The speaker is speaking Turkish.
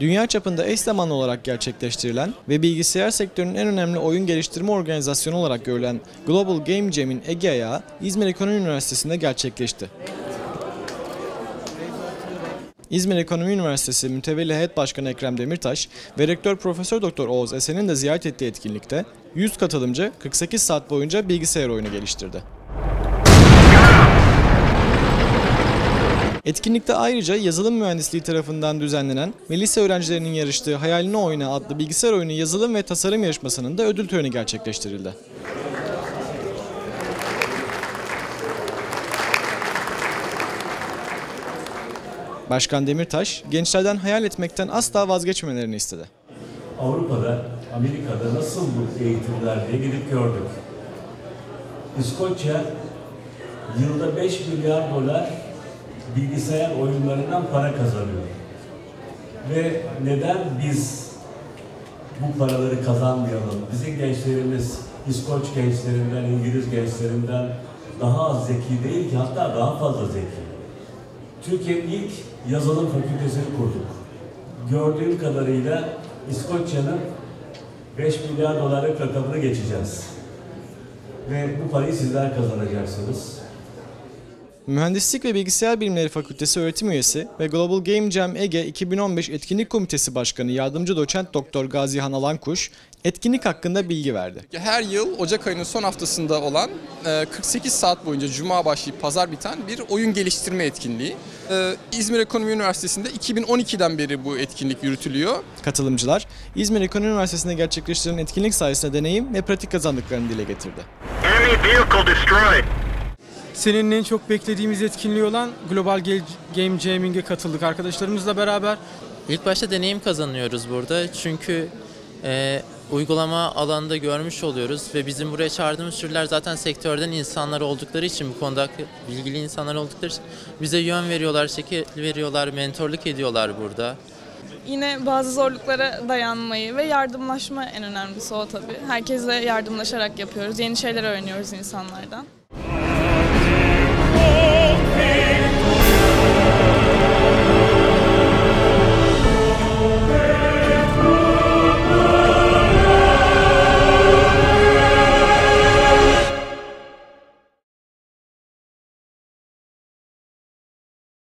Dünya çapında eş zamanlı olarak gerçekleştirilen ve bilgisayar sektörünün en önemli oyun geliştirme organizasyonu olarak görülen Global Game Jam'in Ege ayağı İzmir Ekonomi Üniversitesi'nde gerçekleşti. İzmir Ekonomi Üniversitesi Mütevelli Heyet Başkanı Ekrem Demirtaş ve Rektör Profesör Doktor Oğuz Esen'in de ziyaret ettiği etkinlikte 100 katılımcı 48 saat boyunca bilgisayar oyunu geliştirdi. Etkinlikte ayrıca yazılım mühendisliği tarafından düzenlenen ve lise öğrencilerinin yarıştığı Hayalini Oyna adlı bilgisayar oyunu yazılım ve tasarım yarışmasının da ödül töreni gerçekleştirildi. Başkan Demirtaş, gençlerden hayal etmekten asla vazgeçmemelerini istedi. Avrupa'da, Amerika'da nasıl bu eğitimler diye gidip gördük. İskoçya yılda 5 milyar dolar bilgisayar oyunlarından para kazanıyor. Ve neden biz bu paraları kazanmayalım? Bizim gençlerimiz İskoç gençlerinden, İngiliz gençlerinden daha az zeki değil ki hatta daha fazla zeki. Türkiye'nin ilk yazılım fakültesini kurduk. Gördüğüm kadarıyla İskoçya'nın 5 milyar dolarlık rakamını geçeceğiz. Ve bu parayı sizler kazanacaksınız. Mühendislik ve Bilgisayar Bilimleri Fakültesi öğretim üyesi ve Global Game Jam Ege 2015 Etkinlik Komitesi Başkanı Yardımcı Doçent Doktor Gazihan Alankuş etkinlik hakkında bilgi verdi. Her yıl Ocak ayının son haftasında olan e, 48 saat boyunca Cuma başlayıp Pazar biten bir oyun geliştirme etkinliği. E, İzmir Ekonomi Üniversitesi'nde 2012'den beri bu etkinlik yürütülüyor. Katılımcılar İzmir Ekonomi Üniversitesi'nde gerçekleştirilen etkinlik sayesinde deneyim ve pratik kazandıklarını dile getirdi. Enemy vehicle destroyed. Senenin en çok beklediğimiz etkinliği olan Global Game Jamming'e katıldık arkadaşlarımızla beraber. İlk başta deneyim kazanıyoruz burada çünkü e, uygulama alanında görmüş oluyoruz ve bizim buraya çağırdığımız türler zaten sektörden insanlar oldukları için bu konuda bilgili insanlar oldukları için bize yön veriyorlar, şekil veriyorlar, mentorluk ediyorlar burada. Yine bazı zorluklara dayanmayı ve yardımlaşma en önemlisi o tabii. Herkesle yardımlaşarak yapıyoruz. Yeni şeyler öğreniyoruz insanlardan.